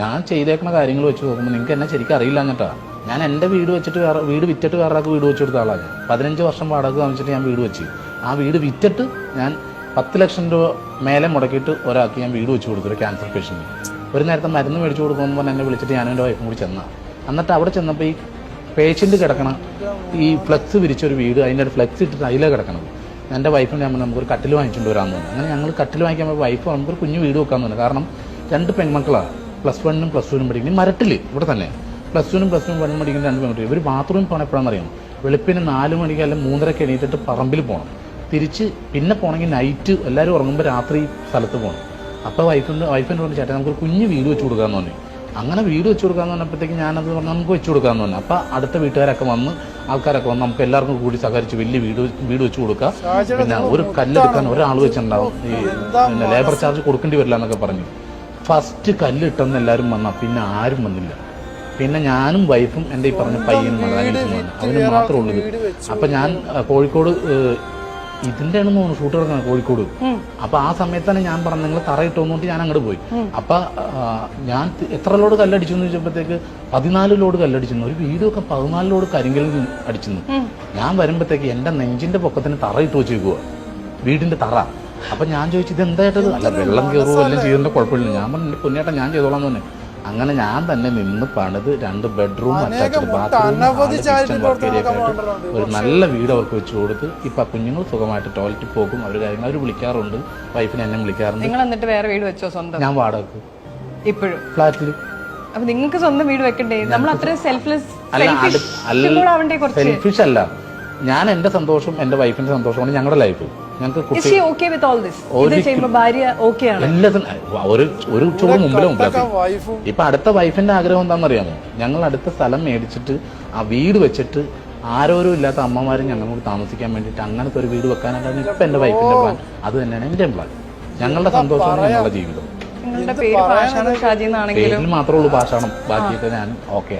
ഞാൻ ചെയ്തേക്കുന്ന കാര്യങ്ങൾ വെച്ച് നോക്കുമ്പോൾ നിങ്ങൾക്ക് എന്നെ ശരിക്കും അറിയില്ല എന്നിട്ടാ. ഞാൻ എന്റെ വീട് വെച്ചിട്ട് വേറെ വീട് വിറ്റിട്ട് വേറെ വീട് വെച്ച് കൊടുത്ത ആളാണ് പതിനഞ്ച് വർഷം വാടക വാങ്ങിച്ചിട്ട് ഞാൻ വീട് വെച്ച്. ആ വീട് വിറ്റിട്ട് ഞാൻ പത്ത് ലക്ഷം രൂപ മേലെ മുടക്കിയിട്ട് ഒരാൾക്ക് ഞാൻ വീട് വെച്ച് കൊടുത്തു ഒരു ക്യാൻസർ പേഷ്യന്റിന് ഒരു നേരത്തെ മരുന്ന് മേടിച്ചു കൊടുക്കുമ്പോൾ എന്നെ വിളിച്ചിട്ട് ഞാനും എന്റെ വൈഫും കൂടി ചെന്ന. എന്നിട്ട് അവിടെ ചെന്നപ്പോൾ ഈ പേഷ്യന്റ് കിടക്കണം ഈ ഫ്ലെക്സ് വിരിച്ചൊരു വീട് അതിന്റെ ഒരു ഫ്ലെക്സ് ഇട്ടിട്ട് അതിലേ കിടക്കണം എന്റെ വൈഫും ഞാൻ നമുക്കൊരു കട്ടിൽ വാങ്ങിച്ചുകൊണ്ട് വരാമെന്ന് പറഞ്ഞു. അങ്ങനെ ഞങ്ങൾ കട്ടിൽ വാങ്ങിക്കാൻ വൈഫ് നമുക്ക് ഒരു കുഞ്ഞു വീട് വെക്കാമെന്ന് പറഞ്ഞു. കാരണം രണ്ട് പെൺമക്കളാണ് പ്ലസ് വണ്ണും പ്ലസ് ടുവിനും പഠിക്കുന്നത് മരട്ടിൽ ഇവിടെ തന്നെ. പ്ലസ് ടുവിനും പ്ലസ് ടുനും വണ്ണും പഠിക്കുന്ന രണ്ട് പെൺകുട്ടി ഇവർ ബാത്റൂമിൽ പോകണം എപ്പോഴാണെന്ന് അറിയാം വെളുപ്പിന് നാല് മണിക്ക് അല്ലെങ്കിൽ മൂന്നരക്ക് എണീറ്റിട്ട് പറമ്പിൽ പോകണം തിരിച്ച് പിന്നെ പോകണമെങ്കിൽ നൈറ്റ് എല്ലാവരും ഉറങ്ങുമ്പോൾ രാത്രി സ്ഥലത്ത് പോകണം അപ്പോൾ വൈഫിന്റെ വൈഫിന്റെ പറഞ്ഞ ചേട്ടാ നമുക്കൊരു കുഞ്ഞ് വീട് വെച്ച് കൊടുക്കാമെന്ന് പറഞ്ഞു. അങ്ങനെ വീട് വെച്ച് കൊടുക്കാമെന്ന് പറഞ്ഞപ്പോഴത്തേക്ക് ഞാനത് പറഞ്ഞു നമുക്ക് വെച്ച് കൊടുക്കാമെന്ന് പറഞ്ഞു. അപ്പോൾ അടുത്ത വീട്ടുകാരൊക്കെ വന്ന് ആൾക്കാരൊക്കെ വന്ന് നമുക്ക് എല്ലാവർക്കും കൂടി സഹകരിച്ച് വലിയ വീട് വീട് വെച്ച് കൊടുക്കാം. പിന്നെ ഒരു കല്ലെടുക്കാൻ ഒരാൾ വെച്ചിട്ടുണ്ടാവും. ഈ പിന്നെ ലേബർ ചാർജ് കൊടുക്കേണ്ടി വരില്ല എന്നൊക്കെ പറഞ്ഞു. ഫസ്റ്റ് കല്ലിട്ടെന്ന് എല്ലാവരും വന്നാൽ പിന്നെ ആരും വന്നില്ല. പിന്നെ ഞാനും വൈഫും എന്റെ ഈ പറഞ്ഞ പയ്യനും അതായത് അവന് മാത്രമേ ഉള്ളൂ. ഇത്. അപ്പൊ ഞാൻ കോഴിക്കോട് ഇതിന്റെ ആണെന്ന് തോന്നുന്നു ഷൂട്ട് നടക്കുന്നത് കോഴിക്കോട്. അപ്പൊ ആ സമയത്താണ് ഞാൻ പറഞ്ഞു നിങ്ങൾ തറ വന്നിട്ട് ഞാൻ അങ്ങോട്ട് പോയി. അപ്പൊ ഞാൻ എത്ര ലോഡ് കല്ലടിച്ചു എന്ന് ചോദിച്ചപ്പോഴത്തേക്ക് പതിനാല് ലോഡ് കല്ലടിച്ചിരുന്നു. ഒരു വീടൊക്കെ പതിനാല് ലോഡ് കരിങ്കലിൽ അടിച്ചിരുന്നു. ഞാൻ വരുമ്പോഴത്തേക്ക് എന്റെ നെഞ്ചിന്റെ പൊക്കത്തിന് തറയിട്ട് വെച്ചേക്കുക വീടിന്റെ തറ. അപ്പൊ ഞാൻ ചോദിച്ചു ഇത് എന്തായിട്ടത് അല്ല വെള്ളം കയറുമോ എല്ലാം ചെയ്തതിന്റെ കുഴപ്പമില്ല. ഞാൻ പറഞ്ഞു "എന്റെ ഞാൻ ചെയ്തോളാം തന്നെ പറഞ്ഞു. അങ്ങനെ ഞാൻ തന്നെ നിന്ന് പണിത് രണ്ട് ബെഡ്റൂം അറ്റാച്ച്ഡ് ബാത്റൂം ഒരു നല്ല വീട് അവർക്ക് വെച്ച് കൊടുത്ത് ഇപ്പൊ കുഞ്ഞുങ്ങൾ സുഖമായിട്ട് ടോയ്ലറ്റിൽ പോകും. അവർ കാര്യങ്ങൾ അവർ വിളിക്കാറുണ്ട്. വൈഫിനെ എന്നെ വിളിക്കാറുണ്ട്. നിങ്ങൾ എന്നിട്ട് വേറെ വീട് വെച്ചോ സ്വന്തം? ഞാൻ വാടക ഇപ്പോഴും? ഫ്ലാറ്റിൽ അപ്പൊ നിങ്ങൾക്ക് സ്വന്തം വീട് വെക്കണ്ടേ? നമ്മൾ അത്രയും സെൽഫ്ലെസ് സെൽഫിഷ് അല്ല. ഞാൻ എന്റെ സന്തോഷം എന്റെ വൈഫിന്റെ സന്തോഷമാണ് ഞങ്ങളുടെ ലൈഫ് ഒരു ഒരു ചൂട് മുമ്പിലെ ഇപ്പൊ അടുത്ത വൈഫിന്റെ ആഗ്രഹം എന്താണെന്ന് അറിയാമോ ഞങ്ങൾ അടുത്ത സ്ഥലം മേടിച്ചിട്ട് ആ വീട് വെച്ചിട്ട് ആരോരും ഇല്ലാത്ത അമ്മമാരും ഞങ്ങളോട് താമസിക്കാൻ വേണ്ടിയിട്ട് അങ്ങനത്തെ ഒരു വീട് വെക്കാനായിട്ടാണ് ഇപ്പൊ എന്റെ വൈഫിന്റെ പ്ലാൻ അത് തന്നെയാണ് എന്റെ പ്ലാൻ ഞങ്ങളുടെ സന്തോഷമാണ് ഞങ്ങളുടെ ജീവിതം. പേരിൽ മാത്രമേ ഉള്ളൂ ഭാഷണം ബാക്കിയൊക്കെ ഞാൻ ഓക്കെ